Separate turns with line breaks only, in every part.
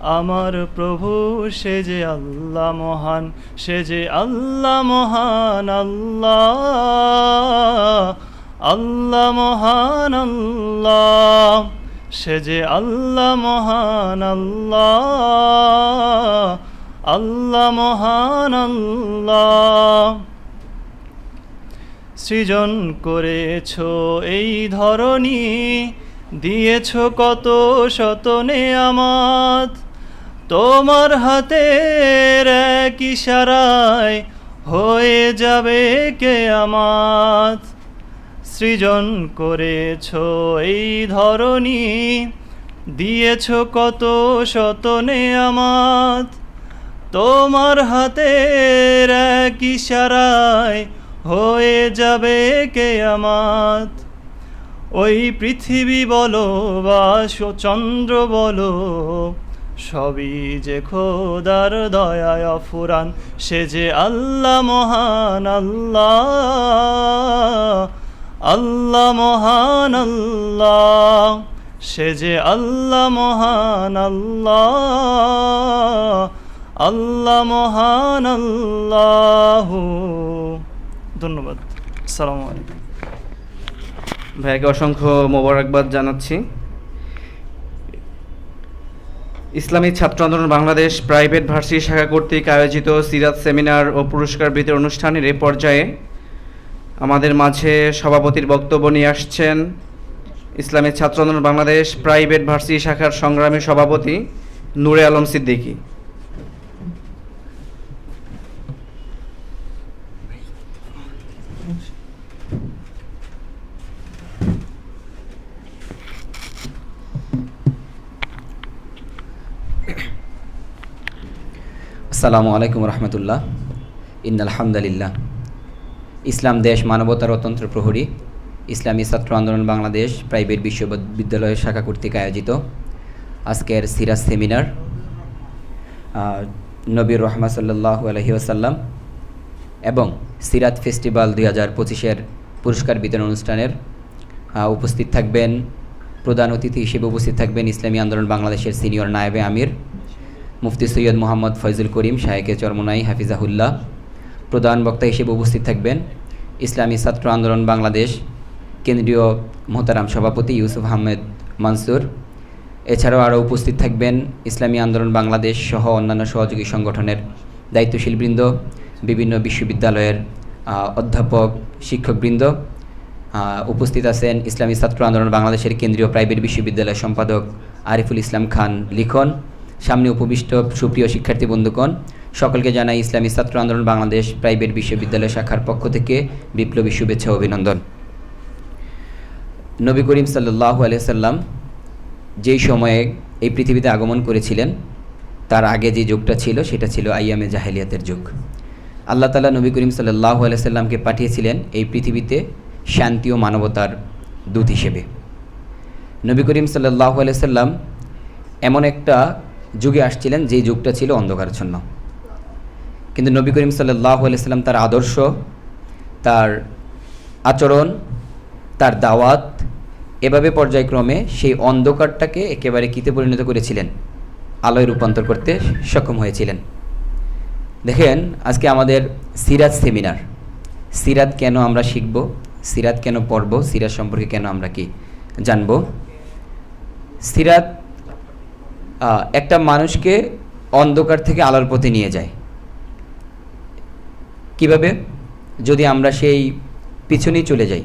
আমার প্রভু, সে যে আল্লাহ মহান, সে যে আল্লাহ মহান আল্লাহ। আল্লাহ মহান আল্লাহ, সে যে আল্লাহ মহান আল্লাহ। আল্লাহ মহান আল্লাহ। সৃজন করেছ এই ধরনী দিয়েছ কত শত নেয়ামাত। তোমার হাতের এক ইশারায় হয়ে যাবে কে আমাত সৃজন করেছ এই ধরনী দিয়েছ কত শতনে নেয়ামাত তোমার হাতের এক ইশারায় হয়ে যাবে কে আমাত? ওই পৃথিবী বলো বা চন্দ্র বলো সবই যে খোদার দয়ায় অফুরান, সে যে আল্লাহ মহান আল্লাহ আল্লাহ মহান আল্লাহ, সে যে আল্লাহ মহান আল্লাহ আল্লাহ মহান আল্লাহ। ধন্যবাদ। আসসালামু আলাইকুম।
ভাইয়াকে অসংখ্য মোবারকবাদ জানাচ্ছি। ইসলামী ছাত্র আন্দোলন বাংলাদেশ প্রাইভেট ভার্সিটি শাখা কর্তৃক আয়োজিত সিরাত সেমিনার ও পুরস্কার বিতরণ অনুষ্ঠানের এ পর্যায়ে আমাদের মাঝে সভাপতির বক্তব্য নিয়ে আসছেন ইসলামী ছাত্র আন্দোলন বাংলাদেশ প্রাইভেট ভার্সিটি শাখার সংগ্রামী সভাপতি নূরে আলম সিদ্দিকী।
আসসালামু আলাইকুম রহমতুল্লাহ। ইন আলহামদুলিল্লাহ ইসলাম দেশ মানবতার অতন্ত্র প্রহরী। ইসলামী ছাত্র আন্দোলন বাংলাদেশ প্রাইভেট বিশ্ববিদ্যালয় শাখা কর্তৃক আয়োজিত আজকের সিরাজ সেমিনার। নবীর রহমা সাল্লাহ আলহি আসাল্লাম এবং সিরাত ফেস্টিভ্যাল দুই হাজার পঁচিশের পুরস্কার বিতরণ অনুষ্ঠানের উপস্থিত থাকবেন প্রধান অতিথি হিসেবে উপস্থিত থাকবেন ইসলামী আন্দোলন বাংলাদেশের সিনিয়র নায়েবে আমির। মুফতি সৈয়দ মোহাম্মদ ফয়জুল করিম শাহেকে চরমনাই, হাফিজাহুল্লাহ। প্রধান বক্তা হিসেবে উপস্থিত থাকবেন ইসলামী ছাত্র আন্দোলন বাংলাদেশ, কেন্দ্রীয় মোহতারাম সভাপতি ইউসুফ আহমেদ মানসুর। এছাড়াও আরও উপস্থিত থাকবেন ইসলামী আন্দোলন বাংলাদেশ সহ অন্যান্য সহযোগী সংগঠনের দায়িত্বশীলবৃন্দ, বিভিন্ন বিশ্ববিদ্যালয়ের অধ্যাপক, শিক্ষকবৃন্দ। উপস্থিত আছেন ইসলামী ছাত্র আন্দোলন বাংলাদেশের কেন্দ্রীয় প্রাইভেট বিশ্ববিদ্যালয়ের সম্পাদক আরিফুল ইসলাম খান লিখন। সামনে উপবিষ্ট সুপ্রিয় শিক্ষার্থী বন্ধুগণ, সকলকে জানাই ইসলামী ছাত্র আন্দোলন বাংলাদেশ প্রাইভেট বিশ্ববিদ্যালয় শাখার পক্ষ থেকে বিপ্লবী শুভেচ্ছা অভিনন্দন। নবী করিম সাল্লাহ আলিয়াল্লাম যেই সময়ে এই পৃথিবীতে আগমন করেছিলেন, তার আগে যে যুগটা ছিল সেটা ছিল আইয়ামে জাহেলিয়াতের যুগ। আল্লাহ তালা নবী করিম সাল্লাহ আলাইসাল্লামকে পাঠিয়েছিলেন এই পৃথিবীতে শান্তি ও মানবতার দূত হিসেবে। নবী করিম সাল্লাহ আলাইসাল্লাম এমন একটা যুগে আসছিলেন, যেই যুগটা ছিল অন্ধকারচ্ছন্ন। কিন্তু নবী করিম সাল্লাহ আলাইসাল্লাম তার আদর্শ, তার আচরণ, তার দাওয়াত, এভাবে পর্যায়ক্রমে সেই অন্ধকারটাকে একেবারে কিতে পরিণত করেছিলেন? আলোয় রূপান্তর করতে সক্ষম হয়েছিলেন। দেখেন, আজকে আমাদের সিরাজ সেমিনার। সিরাত কেন আমরা শিখব? সিরাত কেন পড়ব? সিরাত সম্পর্কে কেন আমরা কি জানব? সিরাত একটা মানুষকে অন্ধকার থেকে আলোর পথে নিয়ে যায়। কীভাবে? যদি আমরা সেই পিছনেই চলে যাই।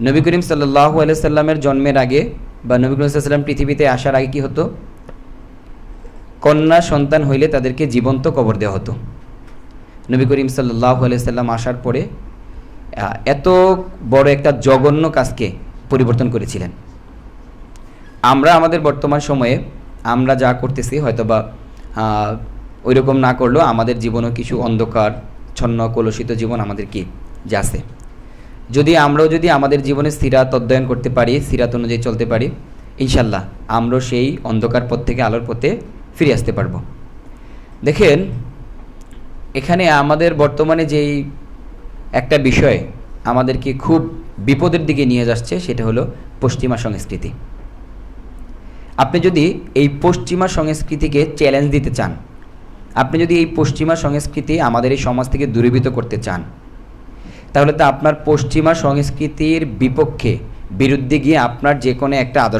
নবী করিম সাল্লাহ সাল্লামের জন্মের আগে বা নবী করিম সাল্লাম পৃথিবীতে আসার আগে কি হতো? কন্যা সন্তান হইলে তাদেরকে জীবন্ত কবর দেওয়া হতো। নবী করিম সাল্লাহ সাল্লাম আসার পরে এত বড় একটা জঘন্য কাজকে পরিবর্তন করেছিলেন। আমরা আমাদের বর্তমান সময়ে, আমরা যা করতেছি হয়তোবা ওই রকম না করলেও আমাদের জীবনও কিছু অন্ধকার, ছন্ন, কলুষিত জীবন আমাদের কি? যে আছে। যদি আমরাও যদি আমাদের জীবনে সিরাত অধ্যয়ন করতে পারি, সিরাত অনুযায়ী চলতে পারি, ইনশাল্লাহ আমরাও সেই অন্ধকার পথ থেকে আলোর পথে ফিরে আসতে পারব। দেখেন, এখানে আমাদের বর্তমানে যেই একটা বিষয় আমাদেরকে খুব বিপদের দিকে নিয়ে যাচ্ছে, সেটা হলো পশ্চিমা সংস্কৃতি। আপনি যদি এই পশ্চিমা সংস্কৃতিকে চ্যালেঞ্জ দিতে চান, আপনি যদি এই পশ্চিমা সংস্কৃতি আমাদের এই সমাজ থেকে দূরীভূত করতে চান, তাহলে তো আপনার পশ্চিমা সংস্কৃতির বিপক্ষে বিরুদ্ধে গিয়ে আপনার যে কোনো একটা আদর্শ